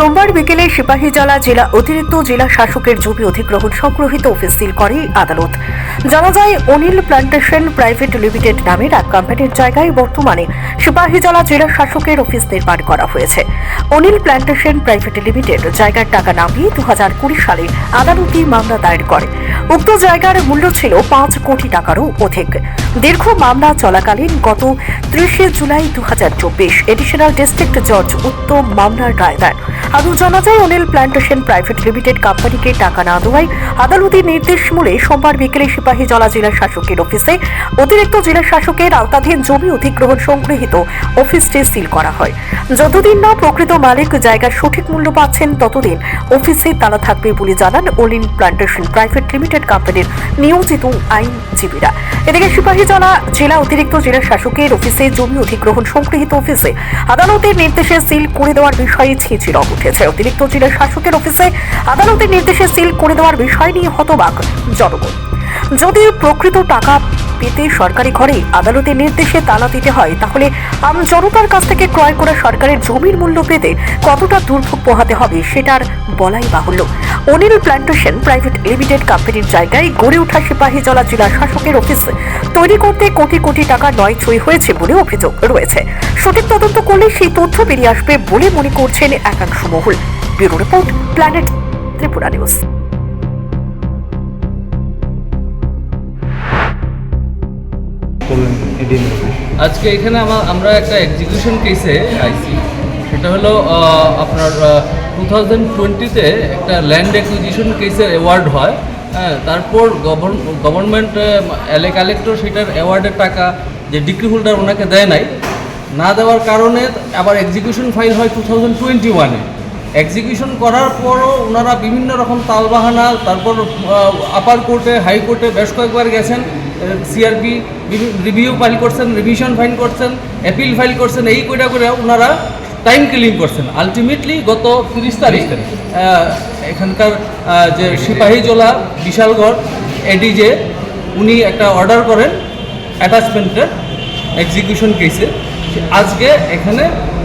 সোমবার বিকেলে সিপাহীজলা জেলা অতিরিক্ত জেলা শাসকের জমি অধিগ্রহণ সংগ্রহিত অফিস সিল করে আদালত। জানা যায়, অনিল প্লান্টেশন প্রাইভেট লিমিটেড নামের এক কোম্পানির জায়গায় বর্তমানে সিপাহীজলা জেলা শাসকের অফিস নির্মাণ করা হয়েছে। অনিল প্লান্টেশন প্রাইভেট লিমিটেড জায়গার টাকা নামিয়ে দু হাজার কুড়ি সালে আদালতে মামলা দায়ের করে। উক্ত জায়গার মূল্য ছিল পাঁচ কোটি টাকারও অধিক। দীর্ঘ মামলা চলাকালীন গত ত্রিশে জুলাই দু হাজার চব্বিশ এডিশনাল ডিস্ট্রিক্ট জজ উত্তম মামলার রায় দেন আরও জানা যায় অনিল প্ল্যান্টেশন প্রাইভেট লিমিটেড কোম্পানিকে টাকা না দেওয়ায় আদালতের নির্দেশ মূলে সোমবার বিকেলে সিপাহী জলা জেলা শাসকের অফিসে অতিরিক্ত জেলা শাসকের আওতাধীন জমি অধিগ্রহণ সংগৃহীত অফিসটি সিল করা হয়। যতদিন না প্রকৃত মালিক জায়গার সঠিক মূল্য পাচ্ছেন, ততদিন অফিসে তালা থাকবে বলে জানান অলিন প্ল্যান্টেশন প্রাইভেট লিমিটেড কোম্পানির নিয়োজিত আইনজীবীরা। এদিকে সিপাহীজলা জেলা অতিরিক্ত জেলা শাসকের অফিসে জমি অধিগ্রহণ সংগৃহীত অফিসে আদালতের নির্দেশে সিল করে দেওয়ার বিষয়ে ছিঁচির উঠেছে। অতিরিক্ত জেলা শাসকের অফিসে আদালতের নির্দেশে সিল করে দেওয়ার বিষয় নিয়ে হতবাক জনগণ। যদি প্রকৃত টাকা পেতে সরকারি ঘরে আদালতের নির্দেশে তালা দিতে হয়, তাহলে আম জনতার কাছ থেকে ক্রয় করা সরকারের জমির মূল্য পেতে কতটা দুর্ভোগ পোহাতে হবে সেটার বলাই বাহুল্য। অনিল প্ল্যান্টেশন প্রাইভেট লিমিটেড কোম্পানির জায়গায় গড়ে ওঠা সিপাহী জলা জেলা শাসকের অফিস। তৈরি করতে কোটি কোটি টাকা নয় ছই হয়েছে বলে অভিযোগ রয়েছে। সঠিক তদন্ত করলে সেই তথ্য বেরিয়ে আসবে বলে মনে করছেন একাংশ মহল। Bureau report, planet, Tripura news. আজকে এখানে আমরা একটা এক্সিকিউশন কেসে আইছি। সেটা হলো আপনার টু থাউজেন্ড টোয়েন্টিতে একটা ল্যান্ড অ্যাকুইজিশন কেসের অ্যাওয়ার্ড হয়। হ্যাঁ তারপর গভর্নমেন্ট কালেক্টর সেটার অ্যাওয়ার্ডের টাকা যে ডিগ্রি হোল্ডার ওনাকে দেয় নাই, না দেওয়ার কারণে আবার এক্সিকিউশন ফাইল হয় টু থাউজেন্ড টোয়েন্টি ওয়ানে এক্সিকিউশন করার পরও ওনারা বিভিন্ন রকম তালবাহানা, তারপর আপার কোর্টে হাইকোর্টে বেশ কয়েকবার গেছেন সিআরপি রিভিউ ফাইল করছেন রিভিশন ফাইল করছেন অ্যাপিল ফাইল করছেন, এই কইটা করে ওনারা টাইম কিলিং করছেন। আলটিমেটলি গত তিরিশ তারিখ এখানকার যে সিপাহীজোলা বিশালগড় এডিজে উনি একটা অর্ডার করেন অ্যাটাচমেন্টের এক্সিকিউশন কেসে আজকে এখানে,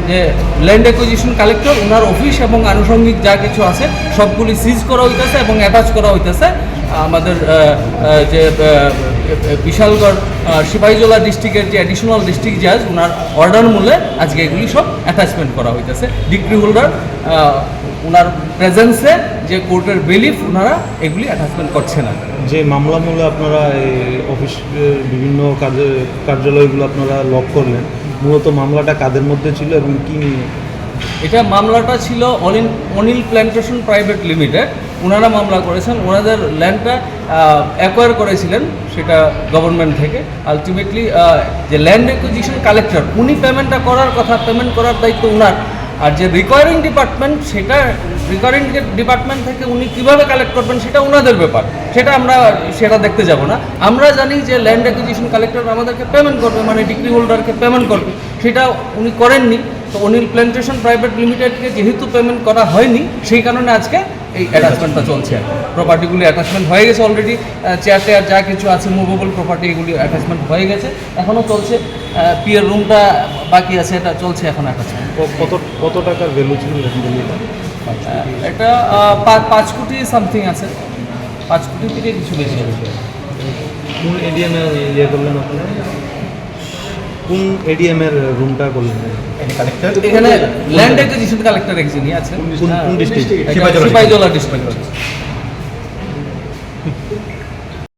যে ল্যান্ড অ্যাকুইজিশন কালেক্টর ওনার অফিস এবং আনুষঙ্গিক যা কিছু আছে, সবগুলি সিজ করা হইতেছে এবং অ্যাটাচ করা হইতেছে। আমাদের যে বিশালগড় সিপাহীজলা ডিস্ট্রিক্টের যে অ্যাডিশনাল ডিস্ট্রিক্ট জাজ ওনার অর্ডার মূলে আজকে এগুলি সব অ্যাটাচমেন্ট করা হইতেছে। ডিগ্রি হোল্ডার ওনার প্রেজেন্সে যে কোর্টের বিলিফ ওনারা এগুলি অ্যাটাচমেন্ট করছে না। যে মামলা মূলে আপনারা এই অফিসের বিভিন্ন কার্য, কার্যালয়গুলো আপনারা লক করলেন মূলত মামলাটা কাদের মধ্যে ছিল এবং কি নিয়ে? এটা মামলাটা ছিল Anil Anil plantation private limited. ওনারা মামলা করেছেন। ওনাদের ল্যান্ডটা অ্যাকোয়ার করেছিলেন সেটা গভর্নমেন্ট থেকে। আলটিমেটলি যে ল্যান্ড অ্যাকুইজিশন কালেক্টর উনি পেমেন্টটা করার কথা পেমেন্ট করার দায়িত্ব ওনার আর যে রিকোয়ারিং ডিপার্টমেন্ট সেটা রিকোয়ারিং ডিপার্টমেন্ট থেকে উনি কীভাবে কালেক্ট করবেন সেটা ওনাদের ব্যাপার। সেটা আমরা, সেটা দেখতে যাব না। আমরা জানি যে ল্যান্ড অ্যাকুইজিশন কালেক্টর আমাদেরকে পেমেন্ট করবে মানে ডিগ্রি হোল্ডারকে পেমেন্ট করবে। সেটা উনি করেননি। তো অনিল প্ল্যান্টেশন প্রাইভেট লিমিটেডকে যেহেতু পেমেন্ট করা হয়নি, সেই কারণে আজকে এই অ্যাটাচমেন্টটা চলছে প্রপার্টিগুলি অ্যাটাচমেন্ট হয়ে গেছে অলরেডি চেয়ার টেয়ার যা কিছু আছে মুভেবল প্রপার্টি এগুলি অ্যাটাচমেন্ট হয়ে গেছে। এখনও চলছে পিয়ের রুমটা বাকি আছে এটা চলছে এখন অ্যাটাচমেন্ট কত কত টাকার ভ্যালু ছিল এটা পাঁচ কোটি সামথিং আছে। পাঁচ কোটি থেকে কিছু বেশি আছে কোন ইয়ে করলেন আপনারা? কোন এডিএম এর রুমটা বললেন এখানে ল্যান্ড অ্যাকুইজিশন কালেক্টর একজনই আছে কোন- ডিস্ট্রিক্ট সিপাহীজলা ডিস্ট্রিক্ট